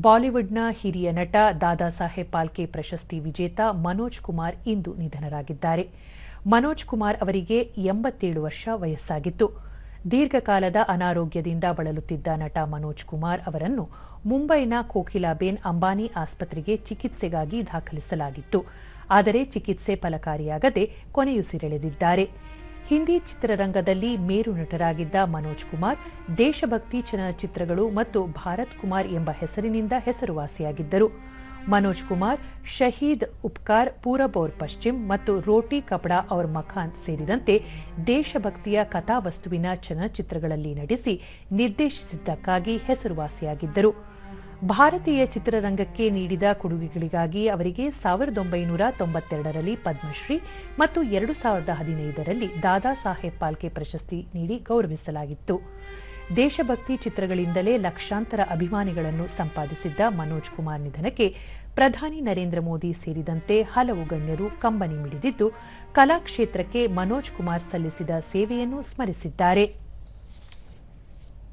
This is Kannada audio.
ಬಾಲಿವುಡ್ನ ಹಿರಿಯ ನಟ ದಾದಾ ಸಾಹೇಬ್ ಪಾಲ್ಕೆ ಪ್ರಶಸ್ತಿ ವಿಜೇತ ಮನೋಜ್ ಕುಮಾರ್ ಇಂದು ನಿಧನರಾಗಿದ್ದಾರೆ. ಮನೋಜ್ ಕುಮಾರ್ ಅವರಿಗೆ ಎಂಬತ್ತೇಳು ವರ್ಷ ವಯಸ್ಸಾಗಿತ್ತು. ದೀರ್ಘಕಾಲದ ಅನಾರೋಗ್ಯದಿಂದ ಬಳಲುತ್ತಿದ್ದ ನಟ ಮನೋಜ್ ಕುಮಾರ್ ಅವರನ್ನು ಮುಂಬೈನ ಕೋಕಿಲಾಬೇನ್ ಅಂಬಾನಿ ಆಸ್ಪತ್ರೆಗೆ ಚಿಕಿತ್ಸೆಗಾಗಿ ದಾಖಲಿಸಲಾಗಿತ್ತು. ಆದರೆ ಚಿಕಿತ್ಸೆ ಫಲಕಾರಿಯಾಗದೆ ಕೊನೆಯುಸಿರೆಳೆದಿದ್ದಾರೆ. ಹಿಂದಿ ಚಿತ್ರರಂಗದಲ್ಲಿ ಮೇರು ನಟರಾಗಿದ್ದ ಮನೋಜ್ ಕುಮಾರ್, ದೇಶಭಕ್ತಿ ಚಲನಚಿತ್ರಗಳು ಮತ್ತು ಭಾರತ್ ಕುಮಾರ್ ಎಂಬ ಹೆಸರಿನಿಂದ ಹೆಸರುವಾಸಿಯಾಗಿದ್ದರು. ಮನೋಜ್ ಕುಮಾರ್, ಶಹೀದ್ ಉಪ್ಕಾರ್, ಪೂರಬ್ ಔರ್ ಪಶ್ಚಿಮ್ ಮತ್ತು ರೋಟಿ ಕಪಡಾ ಔರ್ ಮಖಾನ್ ಸೇರಿದಂತೆ ದೇಶಭಕ್ತಿಯ ಕಥಾವಸ್ತುವಿನ ಚಲನಚಿತ್ರಗಳಲ್ಲಿ ನಟಿಸಿ ನಿರ್ದೇಶಿಸಿದ್ದಕ್ಕಾಗಿ ಹೆಸರುವಾಸಿಯಾಗಿದ್ದರು. ಭಾರತೀಯ ಚಿತ್ರರಂಗಕ್ಕೆ ನೀಡಿದ ಕೊಡುಗೆಗಳಿಗಾಗಿ ಅವರಿಗೆ ಸಾವಿರದ ಒಂಬೈನೂರ ತೊಂಬತ್ತೆರಡರಲ್ಲಿ ಪದ್ಮಶ್ರೀ ಮತ್ತು ಎರಡು ಸಾವಿರದ ಹದಿನೈದರಲ್ಲಿ ದಾದಾ ಸಾಹೇಬ್ ಪಾಲ್ಕೆ ಪ್ರಶಸ್ತಿ ನೀಡಿ ಗೌರವಿಸಲಾಗಿತ್ತು. ದೇಶಭಕ್ತಿ ಚಿತ್ರಗಳಿಂದಲೇ ಲಕ್ಷಾಂತರ ಅಭಿಮಾನಿಗಳನ್ನು ಸಂಪಾದಿಸಿದ್ದ ಮನೋಜ್ ಕುಮಾರ್ ನಿಧನಕ್ಕೆ ಪ್ರಧಾನಿ ನರೇಂದ್ರ ಮೋದಿ ಸೇರಿದಂತೆ ಹಲವು ಗಣ್ಯರು ಕಂಬನಿ ಮಿಡಿದಿದ್ದು, ಕಲಾಕ್ಷೇತ್ರಕ್ಕೆ ಮನೋಜ್ ಕುಮಾರ್ ಸಲ್ಲಿಸಿದ ಸೇವೆಯನ್ನು ಸ್ಮರಿಸಿದ್ದಾರೆ.